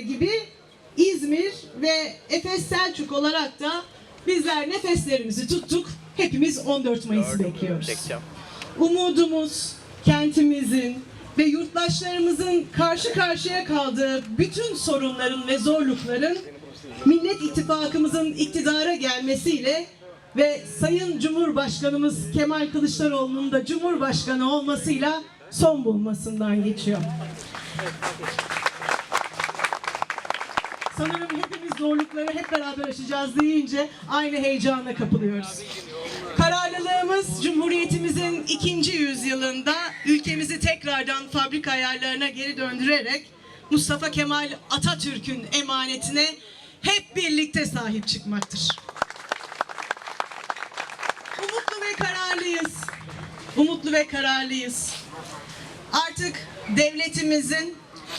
Gibi İzmir ve Efes Selçuk olarak da bizler nefeslerimizi tuttuk. Hepimiz 14 Mayıs'ı bekliyoruz. Umudumuz kentimizin ve yurttaşlarımızın karşı karşıya kaldığı bütün sorunların ve zorlukların Millet İttifakımızın iktidara gelmesiyle ve Sayın Cumhurbaşkanımız Kemal Kılıçdaroğlu'nun da Cumhurbaşkanı olmasıyla son bulmasından geçiyor. Sanırım hepimiz zorlukları hep beraber aşacağız deyince aynı heyecana kapılıyoruz. Kararlılığımız Cumhuriyetimizin ikinci yüzyılında ülkemizi tekrardan fabrika ayarlarına geri döndürerek Mustafa Kemal Atatürk'ün emanetine hep birlikte sahip çıkmaktır. Umutlu ve kararlıyız. Umutlu ve kararlıyız. Artık devletimizin,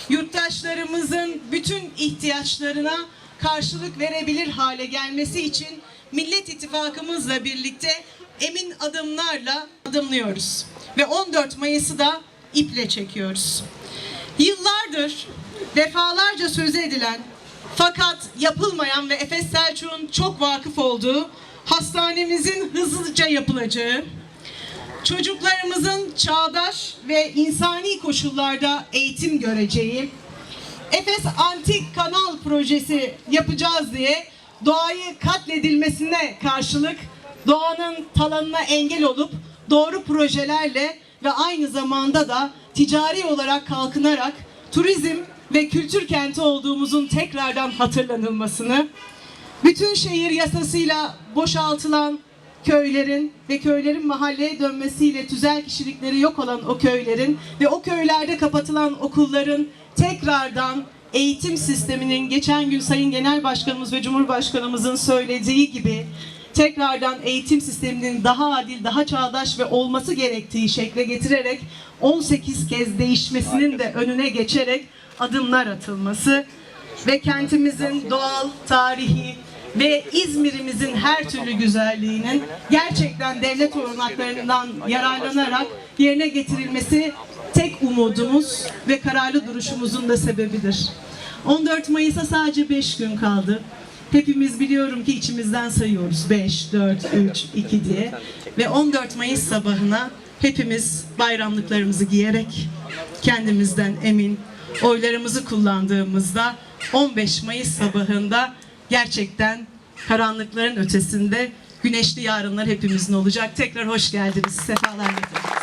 yurttaşlarımızın bütün ihtiyaçlarına karşılık verebilir hale gelmesi için Millet İttifakımızla birlikte emin adımlarla adımlıyoruz. Ve 14 Mayıs'ı da iple çekiyoruz. Yıllardır defalarca söz edilen fakat yapılmayan ve Efes Selçuk'un çok vakıf olduğu hastanemizin hızlıca yapılacağı, çocuklarımızın çağdaş ve insani koşullarda eğitim göreceği, Efes Antik Kanal Projesi yapacağız diye doğayı katledilmesine karşılık doğanın talanına engel olup doğru projelerle ve aynı zamanda da ticari olarak kalkınarak turizm ve kültür kenti olduğumuzun tekrardan hatırlanılmasını, bütün şehir yasasıyla boşaltılan köylerin ve köylerin mahalleye dönmesiyle tüzel kişilikleri yok olan o köylerin ve o köylerde kapatılan okulların tekrardan eğitim sisteminin geçen gün Sayın Genel Başkanımız ve Cumhurbaşkanımızın söylediği gibi tekrardan eğitim sisteminin daha adil, daha çağdaş ve olması gerektiği şekle getirerek 18 kez değişmesinin de önüne geçerek adımlar atılması ve kentimizin doğal, tarihi ve İzmir'imizin her türlü güzelliğinin gerçekten devlet olanaklarından yararlanarak yerine getirilmesi tek umudumuz ve kararlı duruşumuzun da sebebidir. 14 Mayıs'a sadece 5 gün kaldı. Hepimiz biliyorum ki içimizden sayıyoruz 5, 4, 3, 2 diye. Ve 14 Mayıs sabahına hepimiz bayramlıklarımızı giyerek kendimizden emin oylarımızı kullandığımızda 15 Mayıs sabahında gerçekten karanlıkların ötesinde güneşli yarınlar hepimizin olacak. Tekrar hoş geldiniz. Sefalar getirdiniz.